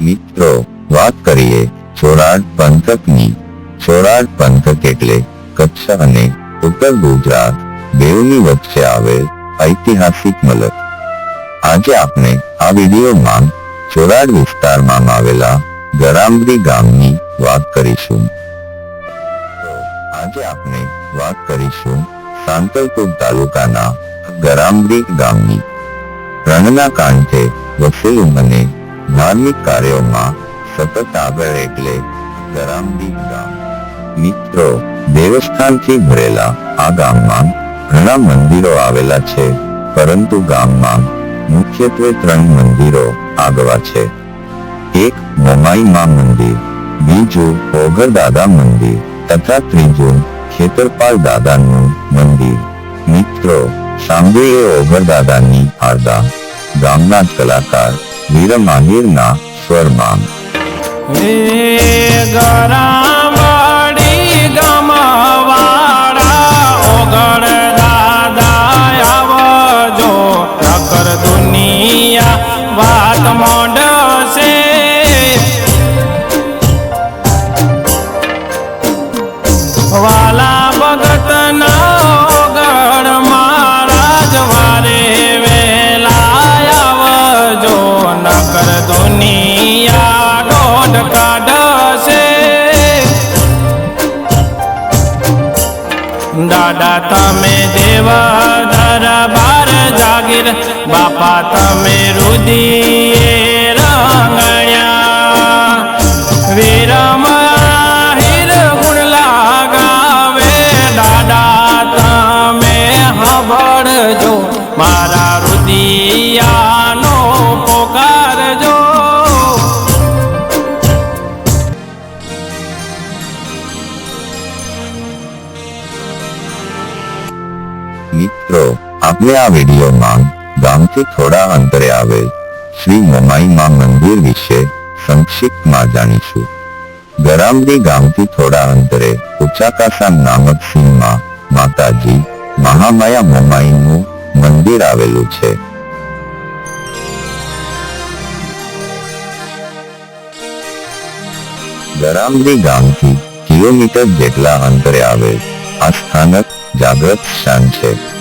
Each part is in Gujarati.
મિત્રો, વાત કરીએ સોરાડ પંથકની. સોરાડ પંથક એટલે કચ્છ અને ઉત્તર ગુજરાત બેઉની વચ્ચે આવેલ ઐતિહાસિક મલક. આજે આપણે આ વિડીયોમાં ચોરાડ વિસ્તારમાં આવેલા ગરામડી ગામની વાત કરીશું. આજે આપણે વાત કરીશું સાંતલપુર તાલુકાના ગરામડી ગામની. રણના કાંઠે વસેલું અને ધાર્મિક કાર્યોમાં સતત આગળ એટલે ગામ. મિત્રો, દેવસ્થાનથી ભરેલા આ ગામમાં ઘણા મંદિરો આવેલા છે, પરંતુ ગામમાં મુખ્યત્વે ત્રણ મંદિરો આગવા છે. એક મોમાઈ માં મંદિર, બીજું ઓઘર દાદા મંદિર તથા ત્રીજું ખેતરપાલ દાદાનું મંદિર. મિત્રો, સાંભળીએ ઓઘર દાદાની આરદા ગામના કલાકાર વીરમ આહિરના સ્વરમાં હે ગરામડી દાદા તમે દેવ દરબાર જાગીર, બાપા તમે રુદીએ રંગણ્યા. વિરમ આહિર ગુણ લાગાવે, દાદા તમે હબળજો મારા મિત્રો, આપણે આ વિડીયોમાં ગામથી થોડા અંતરે આવેલ શ્રી મમાઈમાં મંદિર વિશે સંક્ષિપ્તમાં જાણીશું. ગરામડી ગામથી થોડા અંતરે ઉચાકાસા નામક સિંહમાં માતાજી મહામાયા મમાઈનું મંદિર આવેલું છે. ગરામડી ગામથી કિલોમીટર જેટલા અંતરે આવેલ આ સ્થાનક જાગ્રત સ્થાન છે.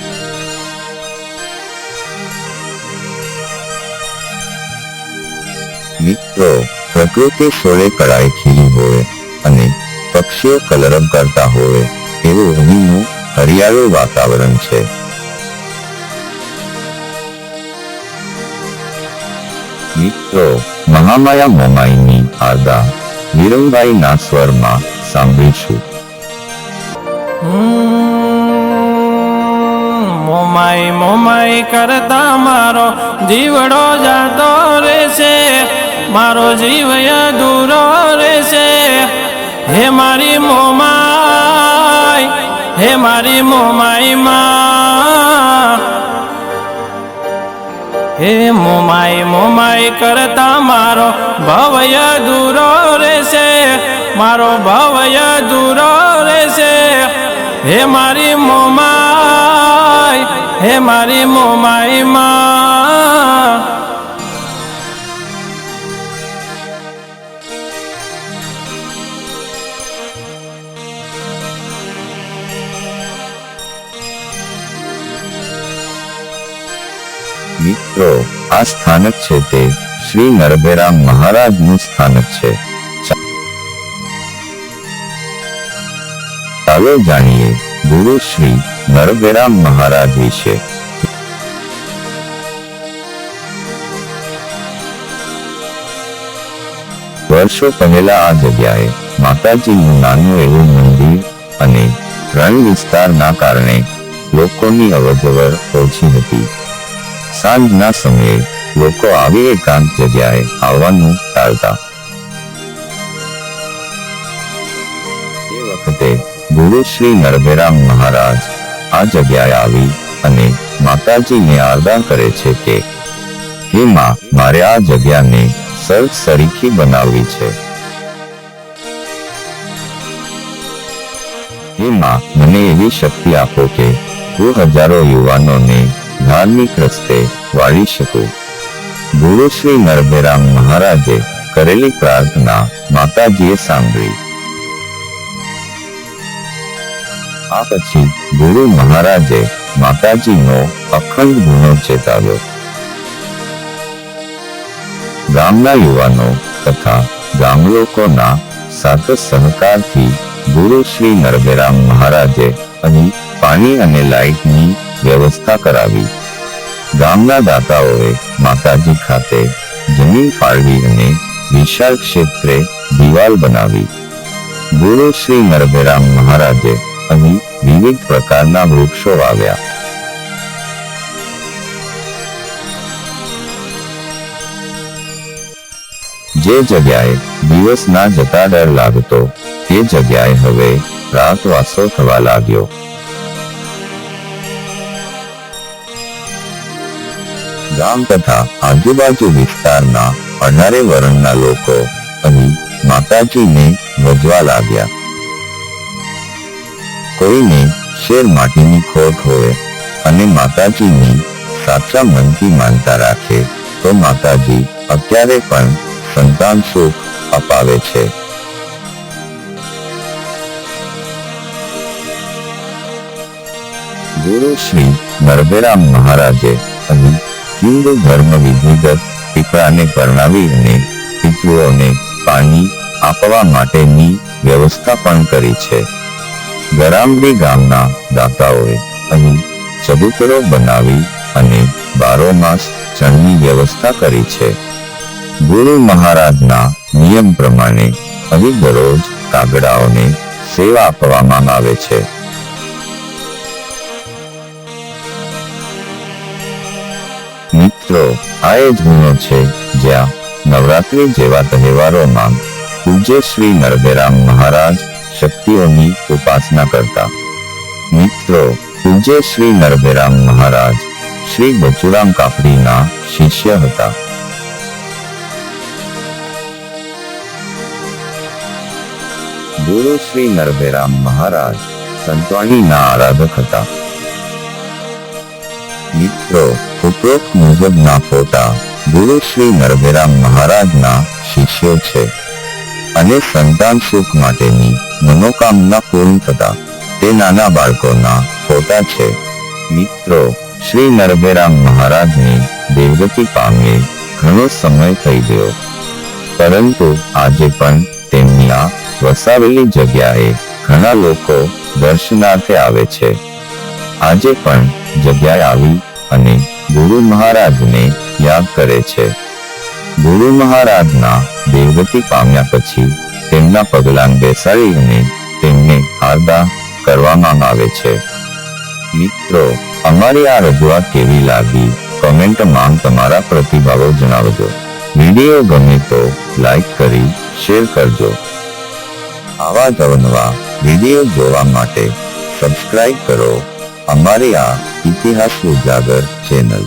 મિત્રો, પ્રકૃતિ સોળે કળાએ ખીલી હોય અને પક્ષીઓ કલરવ કરતા હોય એવું અહીંનું હરિયાળું વાતાવરણ છે. મિત્રો, મહામાયા મોમાઈની આરદા વિરમભાઈ ના સ્વરમાં સાંભળીશું. મોમાઈ કરતા મારો જીવડો જાતો રહેશે, મારો જીવ અધૂરો રહેશે. હે મારી મોમાઈ હે મારી મોમાઈ હે મોમાઈ મોમાઈ કરતા મારો ભવય દૂરો રહેશે, મારો ભવય દૂરો રહેશે. હે મારી મોમાઈ હે મારી મોમાઈ મિત્રો, આ સ્થાનક છે તે શ્રી નરભેરામ મહારાજનું સ્થાનક છે. ચાલો જાણીએ. ગુરુ શ્રી નરભેરામ મહારાજ વિશે વર્ષો પહેલા આ જગ્યાએ માતાજીનું નાનું એવું મંદિર અને રણ વિસ્તારના કારણે લોકોની અવરજવર ઓછી હતી. સાંજના સમયે લોકો આવી એકાંત જગ્યાએ આવવાનું ટાળતા ગુરુ શ્રી નરભેરામ મહારાજ આ જગ્યાએ આવી અને માતાજીને આરદા કરે છે કે, હે માં, મારે આ જગ્યાને સર્વ સરીખી બનાવવી છે. હે માં, મને એવી શક્તિ આપો કે હું હજારો યુવાનોને ધાર્મિક રસ્તે વાળી શકું. ગુરુ શ્રી નરભેરામ મહારાજે કરેલી પ્રાર્થના માતાજીએ સાંભળી. આ પછી ગુરુ મહારાજે માતાજીનો અખંડ ગુનો ચેતાવ્યો. ગામના યુવાનો તથા ગામ લોકોના સહકારથી ગુરુ શ્રી નરભેરામ મહારાજે અહીં પાણી અને લાઇટની વ્યવસ્થા કરાવી. ગામના દાતાઓએ માતાજી ખાતે જમીન ફાળવી અને વિશાળ ક્ષેત્રે દિવાલ બનાવી. ગુરુ શ્રી નરભેરામ મહારાજે અહીં વિવિધ પ્રકારના વૃક્ષો વાવ્યા. જે જગ્યાએ દિવસ ના જતા ડર લાગતો, તે જગ્યાએ હવે રાતવાસો થવા લાગ્યો. ગામ તથા આજુબાજુ વિસ્તારના અઢારે વર્ણના લોકો અહીં માતાજીને વધવા લાગ્યા. કોઈને શેર માટીની ખોટ હોય અને માતાજીની સાચા મનથી માનતા રાખે, તો માતાજી અત્યારે પણ સંતાન સુખ અપાવે છે. ગુરુ શ્રી નરભેરામ મહારાજે અહીં હિન્દુ ધર્મ વિધિગત પીપળાને પરણાવી અને પિતૃઓને પાણી આપવા માટેની વ્યવસ્થા પણ કરી છે. ગરામડી ગામના દાતાઓએ અહીં ચબૂતરો બનાવી અને બારો માસ ચણની વ્યવસ્થા કરી છે. ગુરુ મહારાજના નિયમ પ્રમાણે અહીં દરરોજ કાગડાઓને સેવા આપવામાં આવે છે. મિત્રો, આ એ જ ગુનો છે જ્યાં નવરાત્રી જેવા તહેવારોમાં પૂજ્ય શ્રી નરભેરામ મહારાજ શક્તિઓની ઉપાસના કરતા. મિત્રો પૂજ્ય શ્રી નરભેરામ મહારાજ શ્રી બચુરામ કાપડીના શિષ્ય હતા. ગુરુ શ્રી નરભેરામ મહારાજ સંતવાણીના આરાધક હતા. મિત્રો, ઉપરોક્ત મુજબના ફોટા ગુરુ શ્રી નરભેરામ મહારાજના શિષ્યો છે. અને સંતાન સુખ માટેની મનોકામના પૂર્ણ થતા તે નાના બાળકોના ફોટા છે. મિત્રો, શ્રી નરભેરામ મહારાજની દેવગતિ પામે ઘણો સમય થઈ ગયો. પરંતુ આજે પણ તેમની આ વસાવેલી જગ્યાએ ઘણા લોકો દર્શનાર્થે આવે છે. આજે પણ જગ્યાએ આવી અને ગુરુ મહારાજને યાદ કરે છે. ગુરુ મહારાજના દેવગતિ પામ્યા પછી તેમના પગલાં બેસાડીને તેમને આરદા કરવામાં આવે છે. મિત્રો, અમારી આ રજૂઆત કેવી લાગી? કોમેન્ટમાં તમારા પ્રતિભાવો જણાવજો. વીડિયો ગમે તો લાઈક કરી શેર કરજો. આવા જ અવનવા વીડિયો જોવા માટે સબસ્ક્રાઇબ કરો અમારી આ ઇતિહાસ ઉજાગર ચેનલ